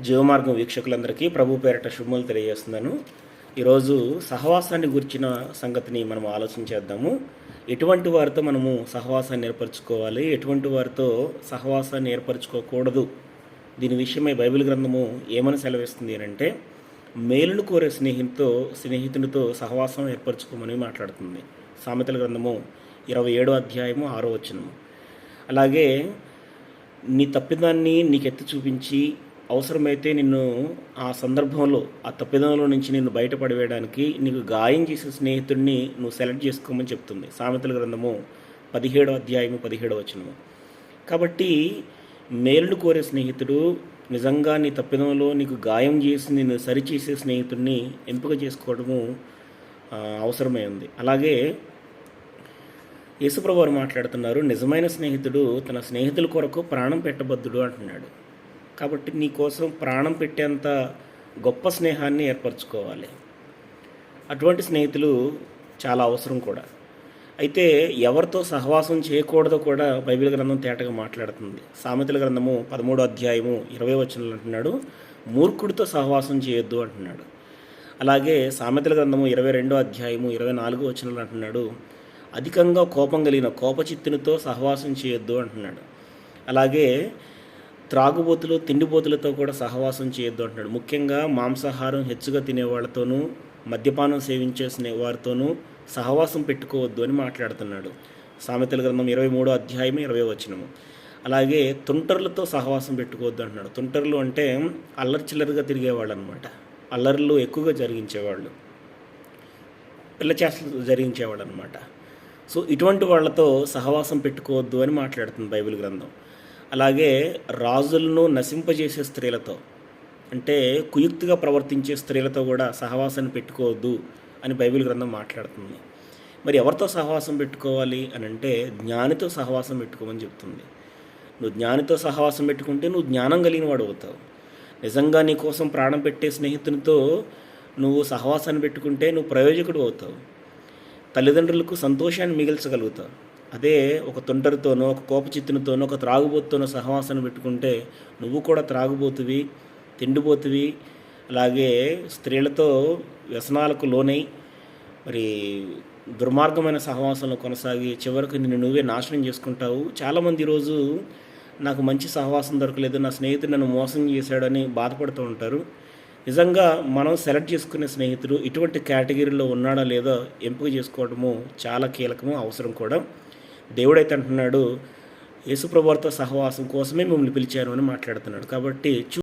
జీవమార్గం వీక్షకులందరికీ ప్రభు పేరట శుభములు తెలియజేస్తున్నాను. ఈరోజు సహవాసాన్ని గురించిన సంగతిని మనం ఆలోచించేద్దాము ఎటువంటి వారితో మనము సహవాసాన్ని ఏర్పరచుకోవాలి? ఎటువంటి వారితో సహవాసాన్ని ఏర్పరచుకోకూడదు? దీని విషయమై బైబిల్ గ్రంథము ఏమని సెలవిస్తుంది అంటే మేలును కోరే స్నేహితుతో స్నేహితునితో సహవాసం ఏర్పరచుకోమని మాట్లాడుతుంది. సామెతల గ్రంథము ఇరవై ఏడో అధ్యాయము ఆరో వచనము. అలాగే నీ తప్పిదాన్ని నీకు ఎత్తి చూపించి అవసరమైతే నిన్ను ఆ సందర్భంలో ఆ తప్పిదంలో నుంచి నిన్ను బయటపడవేయడానికి నీకు గాయం చేసే స్నేహితుడిని నువ్వు సెలెక్ట్ చేసుకోమని చెప్తుంది. సామెతల గ్రంథము పదిహేడో అధ్యాయము పదిహేడో వచనము. కాబట్టి మేలును కోరే స్నేహితుడు నిజంగా నీ తప్పిదంలో నీకు గాయం చేసి నిన్ను సరిచేసే స్నేహితుడిని ఎంపిక చేసుకోవడము అవసరమై ఉంది. అలాగే యేసుప్రభు వారు మాట్లాడుతున్నారు నిజమైన స్నేహితుడు తన స్నేహితుల కొరకు ప్రాణం పెట్టబద్దుడు అంటున్నాడు. కాబట్టి నీ కోసం ప్రాణం పెట్టేంత గొప్ప స్నేహాన్ని ఏర్పరచుకోవాలి. అటువంటి స్నేహితులు చాలా అవసరం కూడా. అయితే ఎవరితో సహవాసం చేయకూడదో కూడా బైబిల్ గ్రంథం తేటగా మాట్లాడుతుంది. సామెతల గ్రంథము పదమూడో అధ్యాయము ఇరవై వచనంలో అంటున్నాడు మూర్ఖుడితో సహవాసం చేయొద్దు అంటున్నాడు. అలాగే సామెతల గ్రంథము ఇరవై రెండో అధ్యాయము ఇరవై నాలుగో వచనంలో అంటున్నాడు అధికంగా కోపం కలిగిన కోపచిత్తునితో సహవాసం చేయొద్దు అంటున్నాడు. అలాగే త్రాగుబోతులు తిండిబోతులతో కూడా సహవాసం చేయొద్దు అంటున్నాడు. ముఖ్యంగా మాంసాహారం హెచ్చుగా తినే వాళ్ళతోనూ మద్యపానం సేవించేసిన వారితోనూ సహవాసం పెట్టుకోవద్దు అని మాట్లాడుతున్నాడు. సామెతల గ్రంథం ఇరవై మూడో అధ్యాయం ఇరవై వచనము. అలాగే తుంటర్లతో సహవాసం పెట్టుకోవద్దు అంటున్నాడు. తుంటర్లు అంటే అల్లరి చిల్లరిగా తిరిగేవాళ్ళు అనమాట అల్లర్లు ఎక్కువగా జరిగించేవాళ్ళు. పిల్ల చేష్టలు జరిగించేవాళ్ళు అనమాట సో ఇటువంటి వాళ్ళతో సహవాసం పెట్టుకోవద్దు అని మాట్లాడుతుంది బైబిల్ గ్రంథం. అలాగే రాజులను నశింపజేసే స్త్రీలతో అంటే కుయుక్తిగా ప్రవర్తించే స్త్రీలతో కూడా సహవాసాన్ని పెట్టుకోవద్దు అని బైబిల్ గ్రంథం మాట్లాడుతుంది. మరి ఎవరితో సహవాసం పెట్టుకోవాలి అని అంటే జ్ఞానితో సహవాసం పెట్టుకోమని చెప్తుంది. నువ్వు జ్ఞానితో సహవాసం పెట్టుకుంటే నువ్వు జ్ఞానం కలిగిన వాడు అవుతావు. నిజంగా నీ కోసం ప్రాణం పెట్టే స్నేహితునితో నువ్వు సహవాసాన్ని పెట్టుకుంటే నువ్వు ప్రయోజకుడు అవుతావు. తల్లిదండ్రులకు సంతోషాన్ని మిగిల్చగలుగుతావు. అదే ఒక తొండరితోనో ఒక కోపచిత్తునితోనో ఒక త్రాగుబోతుతోనో సహవాసం పెట్టుకుంటే నువ్వు కూడా త్రాగుబోతువి తిండిపోతువి అలాగే స్త్రీలతో వ్యసనాలకు లోనై మరి దుర్మార్గమైన సహవాసంలో కొనసాగి చివరికి నిన్ను నువ్వే నాశనం చేసుకుంటావు. చాలామంది ఈరోజు నాకు మంచి సహవాసం దొరకలేదు నా స్నేహితుడు నన్ను మోసం చేశాడని బాధపడుతూ ఉంటారు. నిజంగా మనం సెలెక్ట్ చేసుకునే స్నేహితుడు ఇటువంటి కేటగిరీలో ఉన్నాడా లేదో ఎంపిక చేసుకోవడము చాలా కీలకము అవసరం కూడా. దేవుడైతే అంటున్నాడు యేసుప్రభువారితో సహవాసం కోసమే మిమ్మల్ని పిలిచాను అని మాట్లాడుతున్నాడు. కాబట్టి చూ